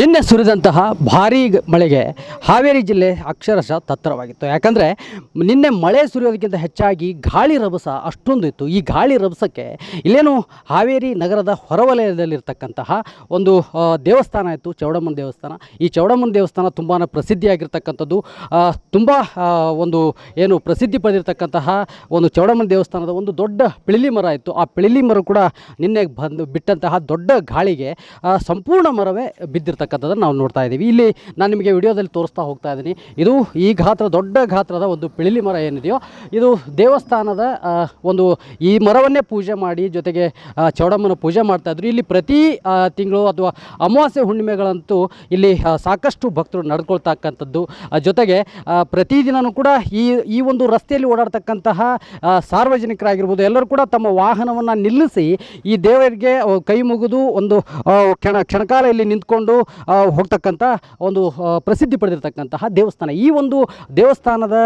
ನಿನ್ನೆ ಸುರಿದಂತಹ ಭಾರೀ ಮಳೆಗೆ ಹಾವೇರಿ ಜಿಲ್ಲೆ ಅಕ್ಷರಶಃ ತತ್ತರವಾಗಿತ್ತು. ಯಾಕಂದರೆ ನಿನ್ನೆ ಮಳೆ ಸುರಿಯೋದಕ್ಕಿಂತ ಹೆಚ್ಚಾಗಿ ಗಾಳಿ ರಭಸ ಅಷ್ಟೊಂದು ಇತ್ತು. ಈ ಗಾಳಿ ರಭಸಕ್ಕೆ ಇಲ್ಲೇನು ಹಾವೇರಿ ನಗರದ ಹೊರವಲಯದಲ್ಲಿರ್ತಕ್ಕಂತಹ ಒಂದು ದೇವಸ್ಥಾನ ಇತ್ತು, ಚೌಡಮ್ಮನ ದೇವಸ್ಥಾನ. ಈ ಚೌಡಮ್ಮನ ದೇವಸ್ಥಾನ ತುಂಬಾ ಪ್ರಸಿದ್ಧಿಯಾಗಿರ್ತಕ್ಕಂಥದ್ದು ತುಂಬ ಒಂದು ಏನು ಪ್ರಸಿದ್ಧಿ ಪಡೆದಿರ್ತಕ್ಕಂತಹ ಒಂದು ಚೌಡಮ್ಮನ ದೇವಸ್ಥಾನದ ಒಂದು ದೊಡ್ಡ ಪಿಳಿಲಿ ಮರ ಇತ್ತು. ಆ ಪಿಳಿಲಿ ಮರ ಕೂಡ ನಿನ್ನೆ ಬಂದು ಬಿಟ್ಟಂತಹ ದೊಡ್ಡ ಗಾಳಿಗೆ ಸಂಪೂರ್ಣ ಮರವೇ ಬಿದ್ದಿರ್ತಕ್ಕಂಥದ್ದನ್ನು ನಾವು ನೋಡ್ತಾ ಇದ್ದೀವಿ. ಇಲ್ಲಿ ನಾನು ನಿಮಗೆ ವಿಡಿಯೋದಲ್ಲಿ ತೋರಿಸ್ತಾ ಹೋಗ್ತಾ ಇದ್ದೀನಿ. ಇದು ಈ ಗಾತ್ರ ದೊಡ್ಡ ಗಾತ್ರದ ಒಂದು ಪಿಳಿಲಿ ಮರ ಏನಿದೆಯೋ, ಇದು ದೇವಸ್ಥಾನದ ಒಂದು ಈ ಮರವನ್ನೇ ಪೂಜೆ ಮಾಡಿ ಜೊತೆಗೆ ಚೌಡಮ್ಮನ ಪೂಜೆ ಮಾಡ್ತಾ ಇದ್ರು. ಇಲ್ಲಿ ಪ್ರತಿ ತಿಂಗಳು ಅಥವಾ ಅಮಾವಾಸ್ಯೆ ಹುಣ್ಣಿಮೆಗಳಂತೂ ಇಲ್ಲಿ ಸಾಕಷ್ಟು ಭಕ್ತರು ನಡ್ಕೊಳ್ತಕ್ಕಂಥದ್ದು. ಜೊತೆಗೆ ಪ್ರತಿದಿನವೂ ಕೂಡ ಈ ಈ ಒಂದು ರಸ್ತೆಯಲ್ಲಿ ಓಡಾಡ್ತಕ್ಕಂತಹ ಸಾರ್ವಜನಿಕರಾಗಿರ್ಬೋದು, ಎಲ್ಲರೂ ಕೂಡ ತಮ್ಮ ವಾಹನವನ್ನು ನಿಲ್ಲಿಸಿ ಈ ದೇವರಿಗೆ ಕೈ ಮುಗಿದು ಒಂದು ಕ್ಷಣ, ಕ್ಷಣಕಾಲ ಇಲ್ಲಿ ನಿಂತ್ಕೊಂಡು ಹೋಗ್ತಕ್ಕಂಥ ಒಂದು ಪ್ರಸಿದ್ಧಿ ಪಡೆದಿರ್ತಕ್ಕಂತಹ ದೇವಸ್ಥಾನ. ಈ ಒಂದು ದೇವಸ್ಥಾನದ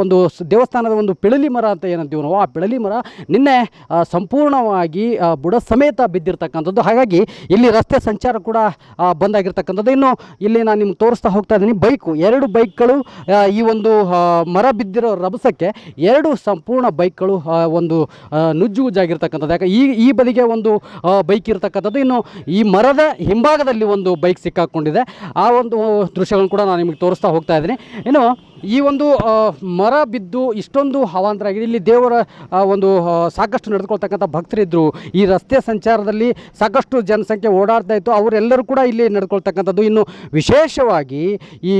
ಒಂದು ದೇವಸ್ಥಾನದ ಒಂದು ಪಿಳಲಿ ಮರ ಅಂತ ಏನಂತೀವಿ ನಾವು, ಆ ಪಿಳಲಿ ಮರ ನಿನ್ನೆ ಸಂಪೂರ್ಣವಾಗಿ ಬುಡ ಸಮೇತ ಬಿದ್ದಿರ್ತಕ್ಕಂಥದ್ದು. ಹಾಗಾಗಿ ಇಲ್ಲಿ ರಸ್ತೆ ಸಂಚಾರ ಕೂಡ ಬಂದಾಗಿರ್ತಕ್ಕಂಥದ್ದು. ಇನ್ನು ಇಲ್ಲಿ ನಾನು ನಿಮ್ಗೆ ತೋರಿಸ್ತಾ ಹೋಗ್ತಾ ಇದ್ದೀನಿ, ಬೈಕು, ಎರಡು ಬೈಕ್ಗಳು ಈ ಒಂದು ಮರ ಬಿದ್ದಿರೋ ರಭಸಕ್ಕೆ ಎರಡು ಸಂಪೂರ್ಣ ಬೈಕ್ಗಳು ಒಂದು ನುಜ್ಜು ನುಜ್ಜುಗುಜ್ಜಾಗಿರ್ತಕ್ಕಂಥದ್ದು. ಯಾಕೆ, ಈ ಈ ಬದಿಗೆ ಒಂದು ಬೈಕ್ ಇರ್ತಕ್ಕಂಥದ್ದು. ಇನ್ನು ಈ ಮರದ ಹಿಂಭಾಗದಲ್ಲಿ ಒಂದು ಬೈಕ್ ಸಿಕ್ಕಾಕೊಂಡಿದೆ. ಆ ಒಂದು ದೃಶ್ಯಗಳನ್ನು ಕೂಡ ನಾನು ನಿಮಗೆ ತೋರಿಸ್ತಾ ಹೋಗ್ತಾ ಇದ್ದೀನಿ. ಇನ್ನು ಈ ಒಂದು ಮರ ಬಿದ್ದು ಇಷ್ಟೊಂದು ಅವಾಂತರ ಆಗಿದೆ. ಇಲ್ಲಿ ದೇವರ ಒಂದು ಸಾಕಷ್ಟು ನಡೆದುಕೊಳ್ತಕ್ಕಂಥ ಭಕ್ತರಿದ್ದರು ಈ ರಸ್ತೆ ಸಂಚಾರದಲ್ಲಿ ಸಾಕಷ್ಟು ಜನಸಂಖ್ಯೆ ಓಡಾಡ್ತಾ ಇತ್ತು. ಅವರೆಲ್ಲರೂ ಕೂಡ ಇಲ್ಲಿ ನಡ್ಕೊಳ್ತಕ್ಕಂಥದ್ದು ಇನ್ನು ವಿಶೇಷವಾಗಿ ಈ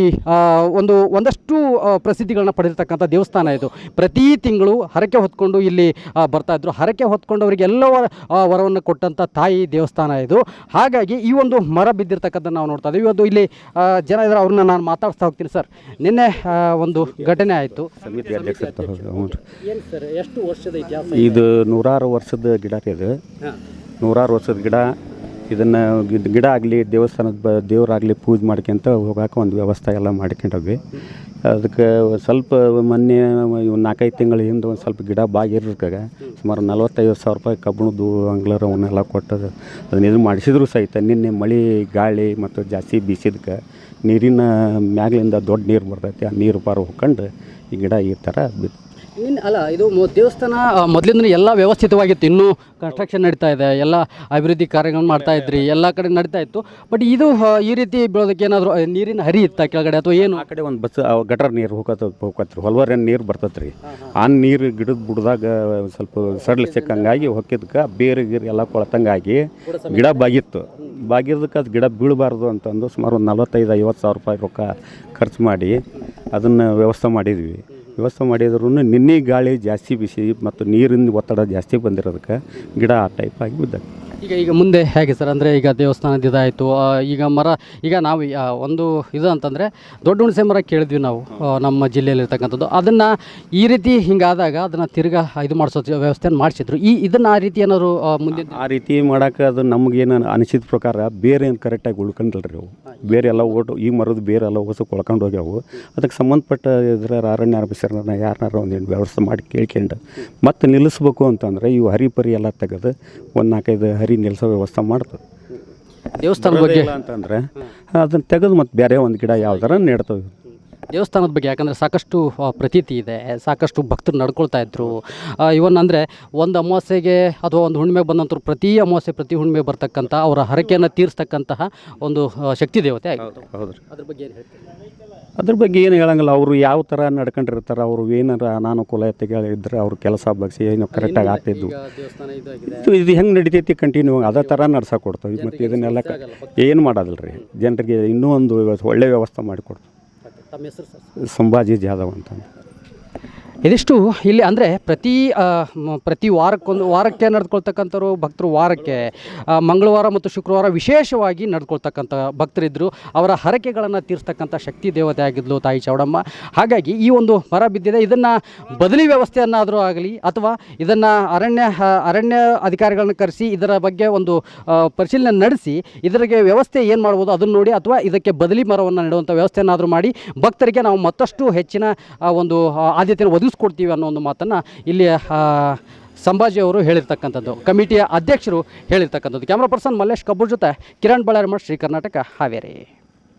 ಒಂದು ಒಂದಷ್ಟು ಪ್ರಸಿದ್ಧಿಗಳನ್ನ ಪಡೆದಿರ್ತಕ್ಕಂಥ ದೇವಸ್ಥಾನ ಇದು. ಪ್ರತಿ ತಿಂಗಳು ಹರಕೆ ಹೊತ್ಕೊಂಡು ಇಲ್ಲಿ ಬರ್ತಾ ಇದ್ರು. ಹರಕೆ ಹೊತ್ಕೊಂಡು ಆ, ವರವನ್ನು ಕೊಟ್ಟಂಥ ತಾಯಿ ದೇವಸ್ಥಾನ ಇದು. ಹಾಗಾಗಿ ಈ ಒಂದು ಮರ ಬಿದ್ದಿರ್ತಕ್ಕಂಥ ನಾವು ನೋಡ್ತಾ ಇದ್ದೀವಿ. ಇವತ್ತು ಇಲ್ಲಿ ಜನ ಇದ್ದಾರೆ ಅವ್ರನ್ನ ನಾನು ಮಾತಾಡ್ತಾ ಹೋಗ್ತೀನಿ ಸರ್. ನಿನ್ನೆ ಒಂದು ಘಟನೆ ಆಯಿತು. ಸಮಿತಿ ಅಧ್ಯಕ್ಷ ಎಷ್ಟು ವರ್ಷದ ಇತಿಹಾಸ ಇದು? ನೂರಾರು ವರ್ಷದ ಗಿಡ ರೀ ಇದು ನೂರಾರು ವರ್ಷದ ಗಿಡ. ಇದನ್ನು ಗಿಡ ಆಗಲಿ ದೇವಸ್ಥಾನದ ಬ ದೇವರಾಗಲಿ ಪೂಜೆ ಮಾಡ್ಕೊಂತ ಹೋಗಾಕ ಒಂದು ವ್ಯವಸ್ಥೆ ಎಲ್ಲ ಮಾಡ್ಕೊಂಡವಿ ಅದಕ್ಕೆ ಸ್ವಲ್ಪ ಮೊನ್ನೆ ನಾಲ್ಕೈದು ತಿಂಗಳ ಹಿಂದೆ ಒಂದು ಸ್ವಲ್ಪ ಗಿಡ ಬಾಗಿರ್ಕಾಗ ಸುಮಾರು ನಲ್ವತ್ತೈವತ್ತು ಸಾವಿರ ರೂಪಾಯಿ ಕಬ್ಬಣದ್ದು ಅಂಗ್ಲರ್ ಅವನ್ನೆಲ್ಲ ಕೊಟ್ಟದು ಅದನ್ನ ಇದು ಮಾಡಿಸಿದ್ರು ಸಹಿತ. ನಿನ್ನೆ ಮಳೆ, ಗಾಳಿ ಮತ್ತು ಜಾಸ್ತಿ ಬೀಸಿದ್ಕೆ ನೀರಿನ ಮ್ಯಾಗ್ಲಿಂದ ದೊಡ್ಡ ನೀರು ಬರ್ತೈತಿ, ಆ ನೀರು ಪಾರು ಹೊಕ್ಕಂಡು ಈ ಗಿಡ ಈ ಥರ ಬಿತ್ತು. ಇನ್ನು ಅಲ್ಲ ಇದು ದೇವಸ್ಥಾನ ಮೊದಲಿಂದ ಎಲ್ಲ ವ್ಯವಸ್ಥಿತವಾಗಿತ್ತು. ಇನ್ನೂ ಕನ್ಸ್ಟ್ರಕ್ಷನ್ ನಡೀತಾ ಇದೆ ಎಲ್ಲ ಅಭಿವೃದ್ಧಿ ಕಾರ್ಯಗಳನ್ನು ಮಾಡ್ತಾ ಇದ್ರಿ ಎಲ್ಲ ಕಡೆ ನಡೀತಾ ಇತ್ತು. ಬಟ್ ಇದು ಈ ರೀತಿ ಬೀಳೋದಕ್ಕೆ ಏನಾದರೂ ನೀರಿನ ಹರಿ ಇತ್ತ ಕೆಳಗಡೆ ಅಥವಾ ಏನು? ಆ ಕಡೆ ಒಂದು ಬಸ್ ಗಟರ್ ನೀರು ಹೋಗತ್ತ ಹೋಗತ್ರಿ. ಹೊಲವರ ನೀರು ಬರ್ತೈತ್ರಿ. ಆ ನೀರು ಗಿಡದ ಬುಡದಾಗ ಸ್ವಲ್ಪ ಸಡ್ಲ ಸಿಕ್ಕಂಗಾಗಿ ಹೊಕ್ಕಿದ್ಕೆ ಬೇರೆ ಗೀರು ಎಲ್ಲ ಕೊಳತಂಗಾಗಿ ಗಿಡ ಬಾಗಿತ್ತು. ಬಾಗಿದ್ದಕ್ಕೆ ಅದು ಗಿಡ ಬೀಳಬಾರ್ದು ಅಂತಂದು ಸುಮಾರು ಒಂದು ನಲ್ವತ್ತೈದು ಐವತ್ತು ಸಾವಿರ ರೂಪಾಯಿ ರೊಕ್ಕ ಖರ್ಚು ಮಾಡಿ ಅದನ್ನು ವ್ಯವಸ್ಥೆ ಮಾಡಿದ್ವಿ. ವ್ಯವಸ್ಥೆ ಮಾಡಿದ್ರು ನಿನ್ನೆ ಗಾಳಿ ಜಾಸ್ತಿ ಬಿಸಿ ಮತ್ತು ನೀರಿನ ಒತ್ತಡ ಜಾಸ್ತಿ ಬಂದಿರೋದಕ್ಕೆ ಗಿಡ ಆ ಟೈಪ್ ಆಗಿ ಬಿದ್ದ ಈಗ ಈಗ ಮುಂದೆ ಹೇಗೆ ಸರ್? ಅಂದರೆ ಈಗ ದೇವಸ್ಥಾನದ ಇದಾಯಿತು ಈಗ ಮರ, ಈಗ ನಾವು ಒಂದು ಇದು ಅಂತಂದರೆ ದೊಡ್ಡ ಹುಣಸೆ ಮರ ಕೇಳಿದ್ವಿ ನಾವು ನಮ್ಮ ಜಿಲ್ಲೆಯಲ್ಲಿರ್ತಕ್ಕಂಥದ್ದು. ಅದನ್ನು ಈ ರೀತಿ ಹಿಂಗಾದಾಗ ಅದನ್ನು ತಿರ್ಗಾ ಇದು ಮಾಡಿಸೋ ವ್ಯವಸ್ಥೆಯನ್ನು ಮಾಡಿಸಿದ್ರು. ಈ, ಇದನ್ನು ಆ ರೀತಿ ಏನಾದ್ರು ಮುಂದೆ ಆ ರೀತಿ ಮಾಡೋಕೆ ಅದು ನಮಗೇನು ಅನಿಸಿದ ಪ್ರಕಾರ ಬೇರೆ ಏನು ಕರೆಕ್ಟಾಗಿ ಉಳ್ಕೊಂಡಿಲ್ರಿ ಅವು. ಬೇರೆ ಎಲ್ಲ ಓಟು, ಈ ಮರದ ಬೇರೆ ಎಲ್ಲ ಹೊಸ ಕೊಳ್ಕೊಂಡು ಹೋಗ್ಯಾವು. ಅದಕ್ಕೆ ಸಂಬಂಧಪಟ್ಟ ಇದ್ರ ಅರಣ್ಯ ಆಫೀಸರ್ನ ಯಾರನ್ನಾರು ಒಂದು ವ್ಯವಸ್ಥೆ ಮಾಡಿ ಕೇಳ್ಕೊಂಡು ಮತ್ತೆ ನಿಲ್ಲಿಸ್ಬೇಕು ಅಂತಂದ್ರೆ ಇವು ಹರಿಪರಿ ಎಲ್ಲ ತೆಗೆದು ಒಂದು ನಾಲ್ಕೈದು ಹರಿ ನಿಲ್ಲಿಸೋ ವ್ಯವಸ್ಥೆ ಮಾಡ್ತದೆ. ದೇವಸ್ಥಾನ ಬಗ್ಗೆ? ಅಂತಂದ್ರೆ ಅದನ್ನ ತೆಗೆದು ಮತ್ತೆ ಬೇರೆ ಒಂದು ಗಿಡ ಯಾವ್ದಾರ ನೆಡ್ತವೆ. ದೇವಸ್ಥಾನದ ಬಗ್ಗೆ ಯಾಕಂದರೆ ಸಾಕಷ್ಟು ಪ್ರತೀತಿ ಇದೆ ಸಾಕಷ್ಟು ಭಕ್ತರು ನಡ್ಕೊಳ್ತಾ ಇದ್ದರು ಇವನ್ ಅಂದರೆ ಒಂದು ಅಮಾವಾಸ್ಯೆಗೆ ಅಥವಾ ಒಂದು ಹುಣ್ಣಿಮೆ ಬಂದಂಥವ್ರು ಪ್ರತಿ ಅಮಾವಾಸ್ಯೆ ಪ್ರತಿ ಹುಣ್ಣಿಮೆ ಬರ್ತಕ್ಕಂಥ ಅವರ ಹರಕೆಯನ್ನು ತೀರಿಸ್ತಕ್ಕಂತಹ ಒಂದು ಶಕ್ತಿ ದೇವತೆ ಆಗಿತ್ತು ಹೌದು ಅದ್ರ ಬಗ್ಗೆ ಏನು ಹೇಳ್ತೀವಿ ಅದ್ರ ಬಗ್ಗೆ ಏನು ಹೇಳಂಗಿಲ್ಲ ಅವರು ಯಾವ ಥರ ನಡ್ಕೊಂಡಿರ್ತಾರೆ ಅವರು ಏನಾರ ಅನಾನುಕೂಲತೆಗಳು ಇದ್ರೆ ಅವ್ರ ಕೆಲಸ ಬಗ್ಸಿ ಏನು ಕರೆಕ್ಟಾಗಿ ಇದಾಗಿದೆ. ಇದು ಇದು ಹೆಂಗೆ ನಡಿತೈತಿ ಕಂಟಿನ್ಯೂ ಅದೇ ಥರ ನಡ್ಸಕ್ಕೆ ಕೊಡ್ತೇವೆ. ಮತ್ತು ಇದನ್ನೆಲ್ಲ ಕ- ಏನು ಮಾಡೋದಿಲ್ಲ ರೀ ಜನರಿಗೆ ಇನ್ನೂ ಒಂದು ವ್ಯವಸ್ಥೆ ಒಳ್ಳೆ ವ್ಯವಸ್ಥೆ ಮಾಡಿಕೊಡ್ತೀವಿ. ತಮ್ಮ ಹೆಸರು ಸರ್? ಸಂಭಾಜಿ ಜಾಧವ್ ಅಂತಂದು. ಇದಿಷ್ಟು ಇಲ್ಲಿ ಅಂದರೆ ಪ್ರತಿ ಪ್ರತಿ ವಾರಕ್ಕೊಂದು, ವಾರಕ್ಕೆ ನಡೆದುಕೊಳ್ತಕ್ಕಂಥವ್ರು ಭಕ್ತರು ವಾರಕ್ಕೆ ಮಂಗಳವಾರ ಮತ್ತು ಶುಕ್ರವಾರ ವಿಶೇಷವಾಗಿ ನಡೆದುಕೊಳ್ತಕ್ಕಂಥ ಭಕ್ತರಿದ್ದರು ಅವರ ಹರಕೆಗಳನ್ನು ತೀರಿಸ್ತಕ್ಕಂಥ ಶಕ್ತಿ ದೇವತೆ ಆಗಿದ್ಲು ತಾಯಿ ಚೌಡಮ್ಮ. ಹಾಗಾಗಿ ಈ ಒಂದು ಮರ ಬಿದ್ದಿದೆ. ಇದನ್ನು ಬದಲಿ ವ್ಯವಸ್ಥೆಯನ್ನಾದರೂ ಆಗಲಿ ಅಥವಾ ಇದನ್ನು ಅರಣ್ಯ ಅರಣ್ಯ ಅಧಿಕಾರಿಗಳನ್ನ ಕರೆಸಿ ಇದರ ಬಗ್ಗೆ ಒಂದು ಪರಿಶೀಲನೆ ನಡೆಸಿ ಇದರಿಗೆ ವ್ಯವಸ್ಥೆ ಏನು ಮಾಡ್ಬೋದು ಅದನ್ನು ನೋಡಿ ಅಥವಾ ಇದಕ್ಕೆ ಬದಲಿ ಮರವನ್ನು ನೆಡುವಂಥ ವ್ಯವಸ್ಥೆಯನ್ನಾದರೂ ಮಾಡಿ ಭಕ್ತರಿಗೆ ನಾವು ಮತ್ತಷ್ಟು ಹೆಚ್ಚಿನ ಒಂದು ಆದ್ಯತೆಯನ್ನು ಒದಗಿಸ್ಕೊಡ್ತೀವಿ ಅನ್ನೋ ಒಂದು ಮಾತನ್ನು ಇಲ್ಲಿ ಆ, ಸಂಭಾಜಿ ಅವರು ಹೇಳಿರ್ತಕ್ಕಂಥದ್ದು. ಕಮಿಟಿಯ ಅಧ್ಯಕ್ಷರು ಹೇಳಿರ್ತಕ್ಕಂಥದ್ದು. ಕ್ಯಾಮ್ರಾ ಪರ್ಸನ್ ಮಲ್ಲೇಶ್ ಕಬ್ಬೂರ್ ಜೊತೆ ಕಿರಣ್ ಬಳ್ಳಾರಿ ಮಠ ಶ್ರೀ ಕರ್ನಾಟಕ ಹಾವೇರಿ.